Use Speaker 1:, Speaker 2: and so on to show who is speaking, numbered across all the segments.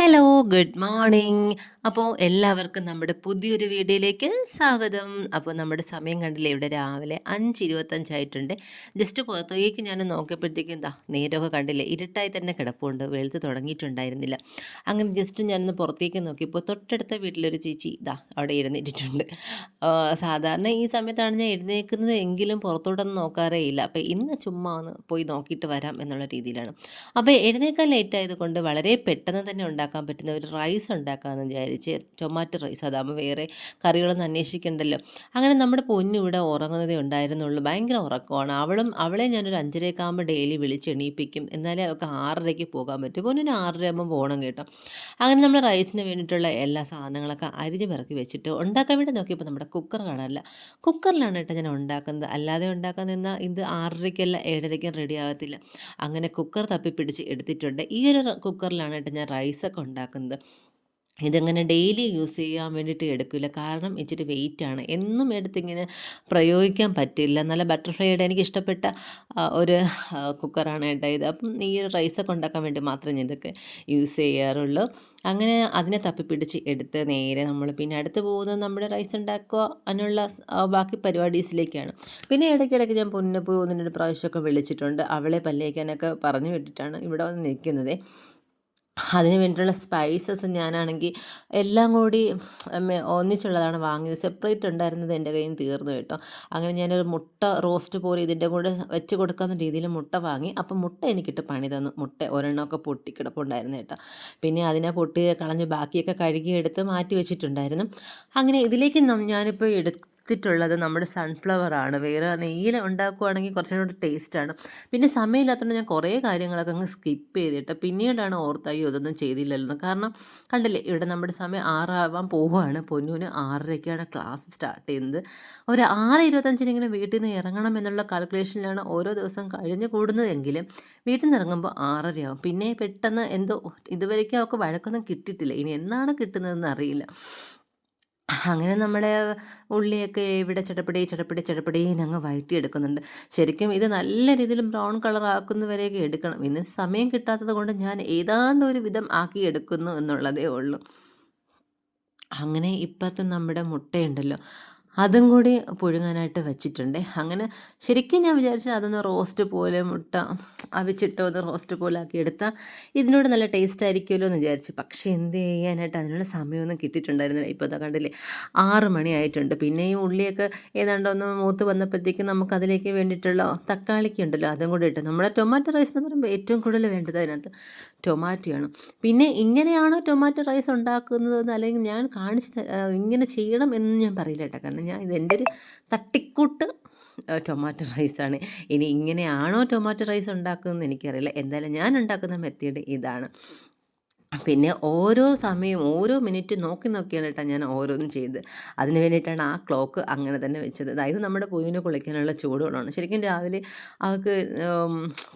Speaker 1: Hello good morning അപ്പോൾ എല്ലാവർക്കും നമ്മുടെ പുതിയൊരു വീഡിയോയിലേക്ക് സ്വാഗതം. അപ്പോൾ നമ്മുടെ സമയം കണ്ടില്ലേ ഇവിടെ രാവിലെ അഞ്ച് ഇരുപത്തഞ്ചായിട്ടുണ്ട് ജസ്റ്റ് പുറത്തേക്ക് ഞാൻ നോക്കിയപ്പോഴത്തേക്കും എന്താ നേരമൊക്കെ കണ്ടില്ലേ ഇരുട്ടായി തന്നെ കിടപ്പുണ്ട് വെളുത്ത് തുടങ്ങിയിട്ടുണ്ടായിരുന്നില്ല. അങ്ങനെ ജസ്റ്റ് ഞാനൊന്ന് പുറത്തേക്ക് നോക്കിയപ്പോൾ തൊട്ടടുത്ത വീട്ടിലൊരു ചേച്ചി ഇതാ അവിടെ ഇരുന്നിട്ടുണ്ട് സാധാരണ ഈ സമയത്താണ് ഞാൻ എഴുന്നേക്കുന്നത് എങ്കിലും പുറത്തോട്ടൊന്നും നോക്കാറേ ഇല്ല. അപ്പോൾ ഇന്ന് ചുമ്മാ ഒന്ന് പോയി നോക്കിയിട്ട് വരാം എന്നുള്ള രീതിയിലാണ്. അപ്പോൾ എഴുന്നേക്കാൻ ലേറ്റ് ആയതുകൊണ്ട് വളരെ പെട്ടെന്ന് തന്നെ ഉണ്ടാക്കാൻ പറ്റുന്ന ഒരു റൈസ് ഉണ്ടാക്കാമെന്ന് വിചാരിച്ച് ടൊമാറ്റോ റൈസ് അതാകുമ്പോൾ വേറെ കറികളൊന്നും അന്വേഷിക്കണ്ടല്ലോ. അങ്ങനെ നമ്മുടെ പൊന്നു ഇവിടെ ഉറങ്ങുന്നതേ ഉണ്ടായിരുന്നുള്ളൂ. ഭയങ്കര ഉറക്കമാണ്. അവളും അവളെ ഞാനൊരു അഞ്ചരയൊക്കെ ആകുമ്പോൾ ഡെയിലി വിളിച്ച് എണീപ്പിക്കും എന്നാലേ അവൾക്ക് ആറരയ്ക്ക് പോകാൻ പറ്റും. പൊന്നിന് ആറര ആകുമ്പോൾ പോകണം കേട്ടോ. അങ്ങനെ നമ്മൾ റൈസിന് വേണ്ടിയിട്ടുള്ള എല്ലാ സാധനങ്ങളൊക്കെ അരിഞ്ഞ് പിറക്കി വെച്ചിട്ട് ഉണ്ടാക്കാൻ വേണ്ടി നോക്കിയപ്പോൾ നമ്മുടെ കുക്കർ കാണാനില്ല. കുക്കറിലാണ് കേട്ടോ ഞാൻ ഉണ്ടാക്കുന്നത്. അല്ലാതെ ഉണ്ടാക്കാൻ നിന്നാൽ ഇത് ആറരയ്ക്കല്ല ഏഴരയ്ക്കും റെഡി ആകത്തില്ല. അങ്ങനെ കുക്കർ തപ്പിപ്പിടിച്ച് എടുത്തിട്ടുണ്ട്. ഈ ഒരു കുക്കറിലാണ് കേട്ടോ ഞാൻ റൈസൊക്കെ ഉണ്ടാക്കുന്നത്. ഇതങ്ങനെ ഡെയിലി യൂസ് ചെയ്യാൻ വേണ്ടിയിട്ട് എടുക്കില്ല. കാരണം ഇച്ചിരി ആണ്. എന്നും എടുത്തിങ്ങനെ പ്രയോഗിക്കാൻ പറ്റില്ല. നല്ല ബട്ടർഫ്ലൈയുടെ എനിക്ക് ഇഷ്ടപ്പെട്ട ഒരു കുക്കറാണ് കേട്ടോ ഇത്. അപ്പം ഈ റൈസൊക്കെ ഉണ്ടാക്കാൻ വേണ്ടി മാത്രമേ ഞാൻ ഇതൊക്കെ യൂസ് ചെയ്യാറുള്ളൂ. അങ്ങനെ അതിനെ തപ്പിപ്പിടിച്ച് എടുത്ത് നേരെ നമ്മൾ പിന്നെ അടുത്ത് പോകുന്നത് നമ്മുടെ റൈസ് ഉണ്ടാക്കുക അതിനുള്ള ബാക്കി പരിപാടീസിലേക്കാണ്. പിന്നെ ഇടയ്ക്കിടയ്ക്ക് ഞാൻ പൊന്നപ്പോയി ഒന്നിനൊരു പ്രാവശ്യമൊക്കെ വിളിച്ചിട്ടുണ്ട്. അവളെ പല്ലേക്കാനൊക്കെ പറഞ്ഞു വിട്ടിട്ടാണ് ഇവിടെ വന്ന് നിൽക്കുന്നത്. അതിന് വേണ്ടിയിട്ടുള്ള സ്പൈസസ് ഞാനാണെങ്കിൽ എല്ലാം കൂടി ഒന്നിച്ചുള്ളതാണ് വാങ്ങിയത്. സെപ്പറേറ്റ് ഉണ്ടായിരുന്നത് എന്റെ കയ്യിൽ നിന്ന് തീർന്നു കേട്ടോ. അങ്ങനെ ഞാനൊരു മുട്ട റോസ്റ്റ് പോലെ ഇതിന്റെ കൂടെ വെച്ച് കൊടുക്കാവുന്ന രീതിയിൽ മുട്ട വാങ്ങി. അപ്പം മുട്ട എനിക്കിട്ട് പണി തന്നു. മുട്ട ഒരെണ്ണമൊക്കെ പൊട്ടിക്കിടപ്പുണ്ടായിരുന്നു കേട്ടോ. പിന്നെ അതിനെ പൊട്ടി കളഞ്ഞ് ബാക്കിയൊക്കെ കഴുകിയെടുത്ത് മാറ്റി വെച്ചിട്ടുണ്ടായിരുന്നു. അങ്ങനെ ഇതിലേക്ക് ഞാനിപ്പോൾ എടുത്ത് എടുത്തിട്ടുള്ളത് നമ്മുടെ സൺഫ്ലവർ ആണ്. വേറെ നെയ്യിൽ ഉണ്ടാക്കുവാണെങ്കിൽ കുറച്ചും കൂടി ടേസ്റ്റാണ് പിന്നെ സമയമില്ലാത്തതുകൊണ്ട് ഞാൻ കുറേ കാര്യങ്ങളൊക്കെ അങ്ങ് സ്കിപ്പ് ചെയ്തിട്ട് പിന്നീടാണ് ഓർത്തായി ഇതൊന്നും ചെയ്തില്ലല്ലോ. കാരണം കണ്ടില്ലേ ഇവിടെ നമ്മുടെ സമയം ആറാവാൻ പോവുകയാണ്. പൊന്നൂന് ആറരയ്ക്കാണ് ക്ലാസ് സ്റ്റാർട്ട് ചെയ്യുന്നത്. ഒരു ആറ് ഇരുപത്തഞ്ചിന് ഇങ്ങനെ വീട്ടിൽ നിന്ന് ഇറങ്ങണം എന്നുള്ള കാൽക്കുലേഷനിലാണ് ഓരോ ദിവസം കഴിഞ്ഞു കൂടുന്നതെങ്കിലും വീട്ടിൽ നിന്ന് ഇറങ്ങുമ്പോൾ ആറരയാവും. പിന്നെ പെട്ടെന്ന് എന്തോ ഇതുവരേക്കും അവൾക്ക് വഴക്കൊന്നും കിട്ടിയിട്ടില്ല. ഇനി എന്നാണ് കിട്ടുന്നതെന്ന് അറിയില്ല. അങ്ങനെ നമ്മുടെ ഉള്ളിയൊക്കെ ഇവിടെ ചടപ്പടി ചടപ്പടി ചടപ്പടി അങ്ങ് വഴറ്റിയെടുക്കുന്നുണ്ട്. ശരിക്കും ഇത് നല്ല രീതിയിൽ ബ്രൗൺ കളർ ആക്കുന്നവരെയൊക്കെ എടുക്കണം. ഇന്ന് സമയം കിട്ടാത്തത് കൊണ്ട് ഞാൻ ഏതാണ്ട് ഒരു വിധം ആക്കി എടുക്കുന്നു എന്നുള്ളതേ ഉള്ളൂ. അങ്ങനെ ഇപ്പോഴത്തെ നമ്മുടെ മുട്ടയുണ്ടല്ലോ. അതും കൂടി പുഴുങ്ങാനായിട്ട് വെച്ചിട്ടുണ്ട്. അങ്ങനെ ശരിക്കും ഞാൻ വിചാരിച്ചത് അതൊന്ന് റോസ്റ്റ് പോലെ മുട്ട അവിച്ചിട്ട് ഒന്ന് റോസ്റ്റ് പോലെ ആക്കി എടുത്താൽ ഇതിനോട് നല്ല ടേസ്റ്റ് ആയിരിക്കുമല്ലോ എന്ന് വിചാരിച്ചു. പക്ഷേ എന്ത് ചെയ്യാനായിട്ട് അതിനുള്ള സമയമൊന്നും കിട്ടിയിട്ടുണ്ടായിരുന്നില്ല. ഇപ്പോൾ അതാ കണ്ടില്ലേ ആറ് മണിയായിട്ടുണ്ട്. പിന്നെ ഈ ഉള്ളിയൊക്കെ ഏതാണ്ട് ഒന്ന് മൂത്ത് വന്നപ്പോഴത്തേക്കും നമുക്ക് അതിലേക്ക് വേണ്ടിയിട്ടുള്ള തക്കാളിക്ക് ഉണ്ടല്ലോ അതും കൂടി ഇട്ട്. നമ്മുടെ ടൊമാറ്റോ റൈസ് എന്ന് പറയുമ്പോൾ ഏറ്റവും കൂടുതൽ വേണ്ടത് അതിനകത്ത് ടൊമാറ്റോയാണ്. പിന്നെ ഇങ്ങനെയാണോ ടൊമാറ്റോ റൈസ് ഉണ്ടാക്കുന്നത് അല്ലെങ്കിൽ ഞാൻ കാണിച്ച് ഇങ്ങനെ ചെയ്യണം എന്ന് ഞാൻ പറയില്ല കേട്ടോ. കാരണം ഞാൻ ഇത് എന്റെ ഒരു തട്ടിക്കൂട്ട് ടൊമാറ്റോ റൈസാണ്. ഇനി ഇങ്ങനെയാണോ ടൊമാറ്റോ റൈസ് ഉണ്ടാക്കുന്നതെന്ന് എനിക്കറിയില്ല. എന്തായാലും ഞാൻ ഉണ്ടാക്കുന്ന മെത്തേഡ് ഇതാണ്. പിന്നെ ഓരോ സമയം ഓരോ മിനിറ്റ് നോക്കി നോക്കിയാണ് കേട്ടോ ഞാൻ ഓരോന്നും ചെയ്ത്. അതിന് വേണ്ടിയിട്ടാണ് ആ ക്ലോക്ക് അങ്ങനെ തന്നെ വെച്ചത്. അതായത് നമ്മുടെ പൂവിന് കുളിക്കാനുള്ള ചൂടുവെള്ളമാണ്. ശരിക്കും രാവിലെ അവൾക്ക്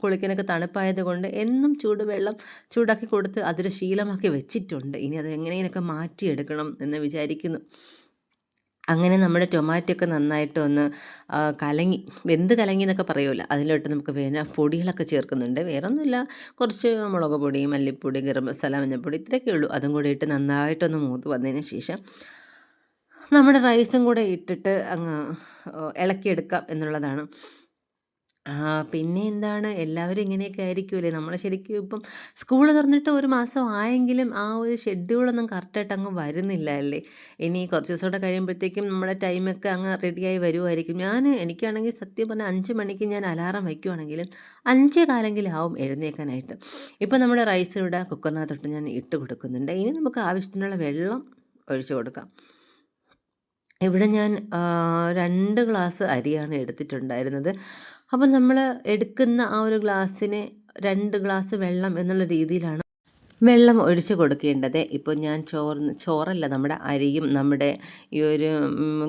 Speaker 1: കുളിക്കാനൊക്കെ തണുപ്പായത് കൊണ്ട് എന്നും ചൂടുവെള്ളം ചൂടാക്കി കൊടുത്ത് അതൊരു ശീലമാക്കി വെച്ചിട്ടുണ്ട്. ഇനി അത് എങ്ങനെയൊക്കെ മാറ്റിയെടുക്കണം എന്ന് വിചാരിക്കുന്നു. അങ്ങനെ നമ്മുടെ ടൊമാറ്റോ ഒക്കെ നന്നായിട്ട് ഒന്ന് കലങ്ങി വെന്ത് കലങ്ങി എന്നൊക്കെ പറയുമല്ലോ അതിലോട്ട് നമുക്ക് വേന പൊടികളൊക്കെ ചേർക്കുന്നുണ്ട്. വേറെ ഒന്നുമില്ല കുറച്ച് മുളക് പൊടി മല്ലിപ്പൊടി ഗരം മസാല മഞ്ഞൾപ്പൊടി ഇത്രയൊക്കെ ഉള്ളൂ. അതും കൂടെ ഇട്ട് നന്നായിട്ടൊന്ന് മൂത്ത് വന്നതിന് ശേഷം നമ്മുടെ റൈസും കൂടെ ഇട്ടിട്ട് അങ്ങ് ഇളക്കിയെടുക്കാം എന്നുള്ളതാണ്. പിന്നെ എന്താണ്? എല്ലാവരും ഇങ്ങനെയൊക്കെ ആയിരിക്കുമല്ലേ നമ്മൾ ശരിക്കും ഇപ്പം സ്കൂൾ തുറന്നിട്ട് ഒരു മാസം ആയെങ്കിലും ആ ഒരു ഷെഡ്യൂളൊന്നും കറക്റ്റായിട്ട് അങ്ങ് വരുന്നില്ല അല്ലേ? ഇനി കുറച്ച് ദിവസം കൂടെ കഴിയുമ്പോഴത്തേക്കും നമ്മുടെ ടൈമൊക്കെ അങ്ങ് റെഡിയായി വരുമായിരിക്കും ഞാൻ എനിക്കാണെങ്കിൽ സത്യം പറഞ്ഞാൽ അഞ്ച് മണിക്ക് ഞാൻ അലാറം വയ്ക്കുവാണെങ്കിലും അഞ്ച് കാലെങ്കിലും ആവും എഴുന്നേക്കാനായിട്ട്. ഇപ്പം നമ്മുടെ റൈസ് ഇവിടെ കുക്കറിനകത്തോട്ട് ഞാൻ ഇട്ട് കൊടുക്കുന്നുണ്ട്. ഇനി നമുക്ക് ആവശ്യത്തിനുള്ള വെള്ളം ഒഴിച്ചു കൊടുക്കാം. ഇവിടെ ഞാൻ രണ്ട് ഗ്ലാസ് അരിയാണ് എടുത്തിട്ടുണ്ടായിരുന്നത്. അപ്പം നമ്മൾ എടുക്കുന്ന ആ ഒരു ഗ്ലാസ്സിന് രണ്ട് ഗ്ലാസ് വെള്ളം എന്നുള്ള രീതിയിലാണ് വെള്ളം ഒഴിച്ച് കൊടുക്കേണ്ടത്. ഇപ്പോൾ ഞാൻ ചോറ് ചോറല്ല നമ്മുടെ അരിയും നമ്മുടെ ഈ ഒരു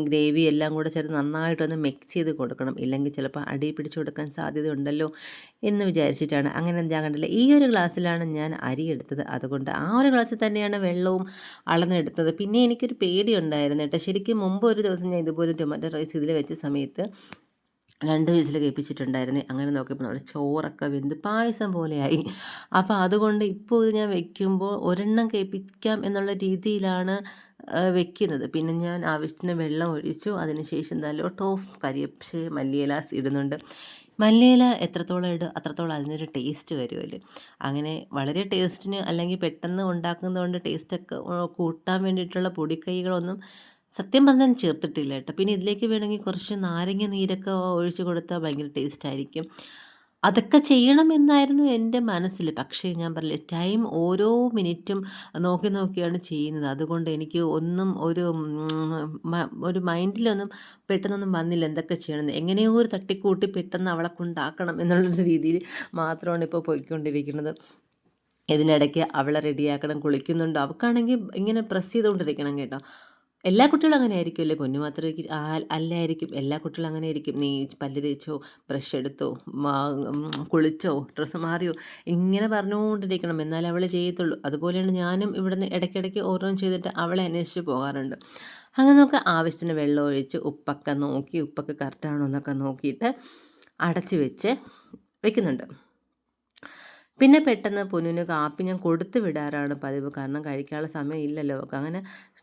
Speaker 1: ഗ്രേവി എല്ലാം കൂടെ ചേർത്ത് നന്നായിട്ടൊന്ന് മിക്സ് ചെയ്ത് കൊടുക്കണം. ഇല്ലെങ്കിൽ ചിലപ്പോൾ അടി പിടിച്ചു കൊടുക്കാൻ സാധ്യത ഉണ്ടല്ലോ എന്ന് വിചാരിച്ചിട്ടാണ്. അങ്ങനെ ഞാൻ കണ്ടില്ല? ഈ ഒരു ഗ്ലാസ്സിലാണ് ഞാൻ അരി എടുത്തത്. അതുകൊണ്ട് ആ ഒരു ഗ്ലാസ്സിൽ തന്നെയാണ് വെള്ളവും അളന്നെടുത്തത്. പിന്നെ എനിക്കൊരു പേടിയുണ്ടായിരുന്നു കേട്ടോ. ശരിക്കും മുമ്പ് ഒരു ദിവസം ഞാൻ ഇതുപോലെ ടൊമാറ്റോ റൈസ് ഇതിൽ വെച്ച സമയത്ത് രണ്ട് വിസിൽ കേൾപ്പിച്ചിട്ടുണ്ടായിരുന്നു. അങ്ങനെ നോക്കിയപ്പോൾ നമ്മുടെ ചോറൊക്കെ വെന്ത് പായസം പോലെയായി. അപ്പോൾ അതുകൊണ്ട് ഇപ്പോൾ ഇത് ഞാൻ വെക്കുമ്പോൾ ഒരെണ്ണം കേൾപ്പിക്കാം എന്നുള്ള രീതിയിലാണ് വെക്കുന്നത്. പിന്നെ ഞാൻ ആവശ്യത്തിന് വെള്ളം ഒഴിച്ചു. അതിനുശേഷം ലോട്ട് ഓഫ് കരിയപ്ഷ് മല്ലിയില ഇടുന്നുണ്ട്. മല്ലിയില എത്രത്തോളം ഇടും അത്രത്തോളം അതിനൊരു ടേസ്റ്റ് വരുമല്ലേ? അങ്ങനെ വളരെ ടേസ്റ്റിന് അല്ലെങ്കിൽ പെട്ടെന്ന് ഉണ്ടാക്കുന്നതുകൊണ്ട് ടേസ്റ്റൊക്കെ കൂട്ടാൻ വേണ്ടിയിട്ടുള്ള പൊടിക്കൈകളൊന്നും സത്യം പറഞ്ഞാൽ ചേർത്തിട്ടില്ല കേട്ടോ. പിന്നെ ഇതിലേക്ക് വേണമെങ്കിൽ കുറച്ച് നാരങ്ങ നീരൊക്കെ ഒഴിച്ചു കൊടുത്താൽ ഭയങ്കര ടേസ്റ്റ് ആയിരിക്കും. അതൊക്കെ ചെയ്യണമെന്നായിരുന്നു എന്റെ മനസ്സിൽ. പക്ഷേ ഞാൻ പറഞ്ഞില്ല ടൈം ഓരോ മിനിറ്റും നോക്കി നോക്കിയാണ് ചെയ്യുന്നത്. അതുകൊണ്ട് എനിക്ക് ഒന്നും ഒരു ഒരു മൈൻഡിലൊന്നും പെട്ടെന്നൊന്നും വന്നില്ല എന്തൊക്കെ ചെയ്യണം എങ്ങനെയോ ഒരു തട്ടിക്കൂട്ടി പെട്ടെന്ന് അവളെ കൊണ്ടാക്കണം എന്നുള്ളൊരു രീതിയിൽ മാത്രമാണ് ഇപ്പോൾ പോയിക്കൊണ്ടിരിക്കുന്നത്. ഇതിനിടയ്ക്ക് അവളെ റെഡിയാക്കണം കുളിക്കുന്നുണ്ടോ. അവൾക്കാണെങ്കിൽ ഇങ്ങനെ പ്രസ് ചെയ്തുകൊണ്ടിരിക്കണം കേട്ടോ. എല്ലാ കുട്ടികളും അങ്ങനെ ആയിരിക്കുമല്ലേ? പൊന്നു മാത്രം അല്ലായിരിക്കും. എല്ലാ കുട്ടികളും അങ്ങനെ ആയിരിക്കും. നീ പല്ല് തേച്ചോ ബ്രഷ് എടുത്തോ കുളിച്ചോ ഡ്രസ്സ് മാറിയോ ഇങ്ങനെ പറഞ്ഞുകൊണ്ടിരിക്കണം. എന്നാലേ അവൾ ചെയ്യത്തുള്ളൂ. അതുപോലെയാണ് ഞാനും ഇവിടുന്ന് ഇടയ്ക്കിടയ്ക്ക് ഓരോന്നും ചെയ്തിട്ട് അവളെ അന്വേഷിച്ച് പോകാറുണ്ട്. അങ്ങനെ നമുക്ക് ആവശ്യത്തിന് വെള്ളം ഒഴിച്ച് ഉപ്പൊക്കെ നോക്കി ഉപ്പൊക്കെ കറക്റ്റാണോ എന്നൊക്കെ നോക്കിയിട്ട് അടച്ച് വെച്ച് വെക്കുന്നുണ്ട്. പിന്നെ പെട്ടെന്ന് പൊന്നിന് കാപ്പി ഞാൻ കൊടുത്തു വിടാറാണ് പതിവ്. കാരണം കഴിക്കാനുള്ള സമയം ഇല്ലല്ലോ. അങ്ങനെ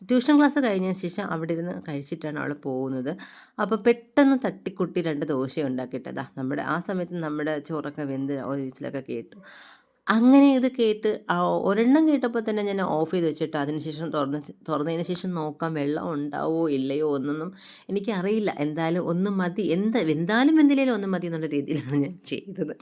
Speaker 1: ട്യൂഷൻ ക്ലാസ് കഴിഞ്ഞതിന് ശേഷം അവിടെ ഇരുന്ന് കഴിച്ചിട്ടാണ് അവൾ പോകുന്നത്. അപ്പോൾ പെട്ടെന്ന് തട്ടിക്കുട്ടി രണ്ട് ദോശ ഉണ്ടാക്കിയിട്ടതാ നമ്മുടെ ആ സമയത്ത് നമ്മുടെ ചോറൊക്കെ വെന്ത് ഒരു കേട്ടു. അങ്ങനെ ഇത് കേട്ട് ഒരെണ്ണം കേട്ടപ്പോൾ തന്നെ ഞാൻ ഓഫ് ചെയ്ത് വെച്ചിട്ട്. അതിനുശേഷം തുറന്ന് തുറന്നതിന് ശേഷം നോക്കാം വെള്ളം ഉണ്ടാവോ ഇല്ലയോ ഒന്നൊന്നും എനിക്കറിയില്ല. എന്തായാലും ഒന്നും മതി. എന്താ എന്തായാലും എന്തിലേലും ഒന്നും മതി എന്നുള്ള രീതിയിലാണ് ഞാൻ ചെയ്തത്.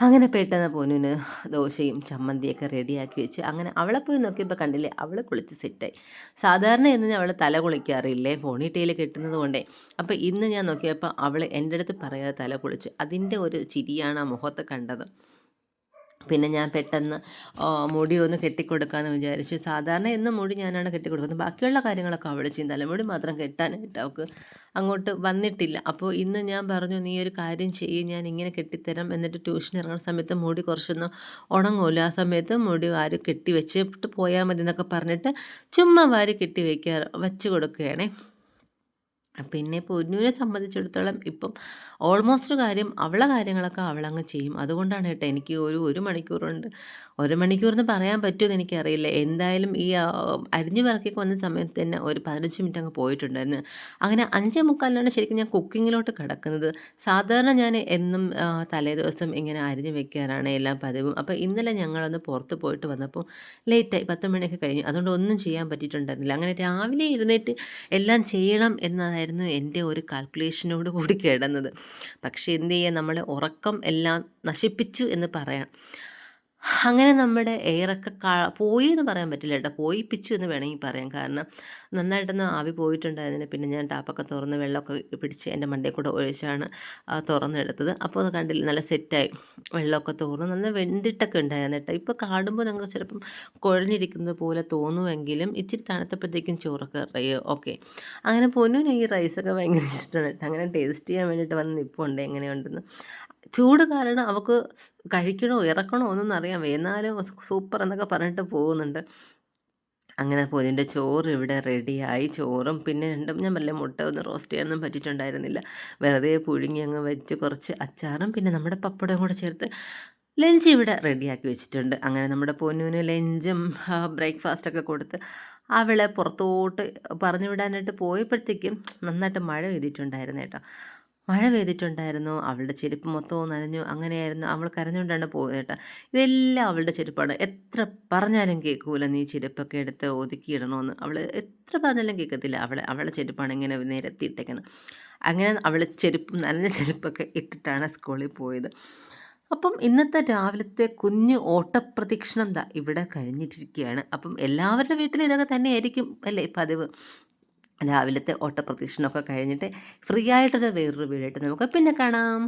Speaker 1: അങ്ങനെ പെട്ടെന്ന് പോനുവിന് ദോശയും ചമ്മന്തിയൊക്കെ റെഡിയാക്കി വെച്ച് അങ്ങനെ അവളെ പോയി നോക്കിയപ്പോൾ കണ്ടില്ലേ അവൾ കുളിച്ച് സെറ്റായി സാധാരണ എന്ന് അവൾ തല കുളിക്കാറില്ലേ പോണിട്ടയിൽ കെട്ടുന്നത് കൊണ്ടേ. അപ്പോൾ ഇന്ന് ഞാൻ നോക്കിയപ്പോൾ അവൾ എന്റെ അടുത്ത് പറയാതെ തല കുളിച്ച്. അതിന്റെ ഒരു ചിരിയാണ് ആ മുഖത്ത് കണ്ടത്. പിന്നെ ഞാൻ പെട്ടെന്ന് മുടി ഒന്ന് കെട്ടിക്കൊടുക്കാമെന്ന് വിചാരിച്ചു. സാധാരണ എന്നും മുടി ഞാനാണ് കെട്ടിക്കൊടുക്കുന്നത്. ബാക്കിയുള്ള കാര്യങ്ങളൊക്കെ അവൾ ചെയ്യും തലമുടി മാത്രം കെട്ടാനായിട്ട് അവൾക്ക് അങ്ങോട്ട് വന്നിട്ടില്ല. അപ്പോൾ ഇന്ന് ഞാൻ പറഞ്ഞു നീ ഒരു കാര്യം ചെയ്യും. ഞാൻ ഇങ്ങനെ കെട്ടിത്തരാം. എന്നിട്ട് ട്യൂഷൻ ഇറങ്ങുന്ന സമയത്ത് മുടി കുറച്ചൊന്ന് ഉണങ്ങൂല. ആ സമയത്ത് മുടി വാരി കെട്ടി വെച്ചിട്ട് പോയാൽ മതി എന്നൊക്കെ പറഞ്ഞിട്ട് ചുമ്മാ വാരി കെട്ടി വയ്ക്കാറ് വെച്ച് കൊടുക്കുകയാണേ. പിന്നെ പൊന്നുവിനെ സംബന്ധിച്ചിടത്തോളം ഇപ്പം ഓൾമോസ്റ്റ് കാര്യം അവളെ കാര്യങ്ങളൊക്കെ അവളങ്ങ് ചെയ്യും. അതുകൊണ്ടാണ് കേട്ടോ എനിക്ക് ഒരു ഒരു മണിക്കൂറുണ്ട്. ഒരു മണിക്കൂറെന്ന് പറയാൻ പറ്റുമെന്ന് എനിക്കറിയില്ല. എന്തായാലും ഈ അരിഞ്ഞു പറക്കൊക്കെ വന്ന സമയത്ത് തന്നെ ഒരു പതിനഞ്ച് മിനിറ്റ് അങ്ങ് പോയിട്ടുണ്ടായിരുന്നു. അങ്ങനെ അഞ്ചേ മുക്കാലിനാണ് ശരിക്കും ഞാൻ കുക്കിങ്ങിലോട്ട് കിടക്കുന്നത്. സാധാരണ ഞാൻ എന്നും തലേ ദിവസം ഇങ്ങനെ അരിഞ്ഞു വെക്കാനാണ് എല്ലാം പതിവും. അപ്പോൾ ഇന്നലെ ഞങ്ങളൊന്ന് പുറത്ത് പോയിട്ട് വന്നപ്പോൾ ലേറ്റായി പത്ത് മണിയൊക്കെ കഴിഞ്ഞു. അതുകൊണ്ട് ഒന്നും ചെയ്യാൻ പറ്റിയിട്ടുണ്ടായിരുന്നില്ല. അങ്ങനെ രാവിലെ എഴുന്നേറ്റ് എല്ലാം ചെയ്യണം എന്നതായിരുന്നു എന്റെ ഒരു കാൽക്കുലേഷനോട് കൂടി കിടന്നത്. പക്ഷേ എന്ത് ചെയ്യുക നമ്മൾ ഉറക്കം എല്ലാം നശിപ്പിച്ചു എന്ന് പറയാം. അങ്ങനെ നമ്മുടെ എയറൊക്കെ പോയി എന്ന് പറയാൻ പറ്റില്ല കേട്ടോ. പോയിപ്പിച്ചു എന്ന് വേണമെങ്കിൽ പറയാം. കാരണം നന്നായിട്ടൊന്ന് ആവി പോയിട്ടുണ്ടായിരുന്നു പിന്നെ ഞാൻ ടാപ്പൊക്കെ തുറന്ന് വെള്ളമൊക്കെ പിടിച്ച് എന്റെ മണ്ടയിൽ കൂടെ ഒഴിച്ചാണ് തുറന്നെടുത്തത്. അപ്പോൾ അത് കണ്ടില്ല നല്ല സെറ്റായി. വെള്ളമൊക്കെ തുറന്ന് നല്ല വെന്തിട്ടൊക്കെ ഉണ്ടായിരുന്നു കേട്ടോ. ഇപ്പോൾ കാണുമ്പോൾ നിങ്ങൾക്ക് ചിലപ്പം കുഴഞ്ഞിരിക്കുന്നത് പോലെ തോന്നുമെങ്കിലും ഇച്ചിരി തണുത്തപ്പോഴത്തേക്കും ചോറൊക്കെ ഓക്കെ. അങ്ങനെ പൊന്നുവിന് ഈ റൈസൊക്കെ ഭയങ്കര ഇഷ്ടമാണ് കേട്ടോ. അങ്ങനെ ടേസ്റ്റ് ചെയ്യാൻ വേണ്ടിയിട്ട് വന്ന് നിൽപ്പുണ്ട് എങ്ങനെയുണ്ടെന്ന്. ചൂട് കാരണം അവൾക്ക് കഴിക്കണോ ഇറക്കണോ എന്നൊന്നും അറിയാൻ വേന്നാലും സൂപ്പർ എന്നൊക്കെ പറഞ്ഞിട്ട് പോകുന്നുണ്ട്. അങ്ങനെ പൊതിന്റെ ചോറ് ഇവിടെ റെഡിയായി ചോറും പിന്നെ രണ്ടും ഞാൻ വല്ല മുട്ട ഒന്ന് റോസ്റ്റ് ചെയ്യാനൊന്നും പറ്റിയിട്ടുണ്ടായിരുന്നില്ല. വെറുതെ പുഴുങ്ങി അങ്ങ് വെച്ച് കുറച്ച് അച്ചാറും പിന്നെ നമ്മുടെ പപ്പടവും കൂടെ ചേർത്ത് ലഞ്ച് ഇവിടെ റെഡിയാക്കി വെച്ചിട്ടുണ്ട്. അങ്ങനെ നമ്മുടെ പൊന്നുവിന് ലഞ്ചും ബ്രേക്ക്ഫാസ്റ്റൊക്കെ കൊടുത്ത് അവളെ പുറത്തോട്ട് പറഞ്ഞു വിടാനായിട്ട് പോയപ്പോഴത്തേക്കും നന്നായിട്ട് മഴ പെയ്തിട്ടുണ്ടായിരുന്നു കേട്ടോ. മഴ പെയ്തിട്ടുണ്ടായിരുന്നു. അവളുടെ ചെരുപ്പ് മൊത്തവും നനഞ്ഞു. അങ്ങനെയായിരുന്നു അവൾ കരഞ്ഞുകൊണ്ടാണ് പോയത് ഇതെല്ലാം അവളുടെ ചെരുപ്പാണ്. എത്ര പറഞ്ഞാലും കേൾക്കൂല നീ ചെരുപ്പൊക്കെ എടുത്ത് ഒതുക്കിയിടണമെന്ന് അവൾ എത്ര പറഞ്ഞാലും കേൾക്കത്തില്ല. അവളെ അവളുടെ ചെരുപ്പാണ് ഇങ്ങനെ നിരത്തിയിട്ടേക്കണം അങ്ങനെ അവൾ ചെരുപ്പ് നനഞ്ഞ ചെരുപ്പൊക്കെ ഇട്ടിട്ടാണ് സ്കൂളിൽ പോയത്. അപ്പം ഇന്നത്തെ രാവിലത്തെ കുഞ്ഞ് ഓട്ടപ്രദക്ഷിണം ദാ ഇവിടെ കഴിഞ്ഞിട്ടിരിക്കുകയാണ്. അപ്പം എല്ലാവരുടെ വീട്ടിലും ഇതൊക്കെ തന്നെയായിരിക്കും അല്ലേ പതിവ്. രാവിലത്തെ ഓട്ടപ്രദക്ഷിണമൊക്കെ കഴിഞ്ഞിട്ട് ഫ്രീ ആയിട്ടുള്ള വേറൊരു വീടായിട്ട് നമുക്ക് പിന്നെ കാണാം.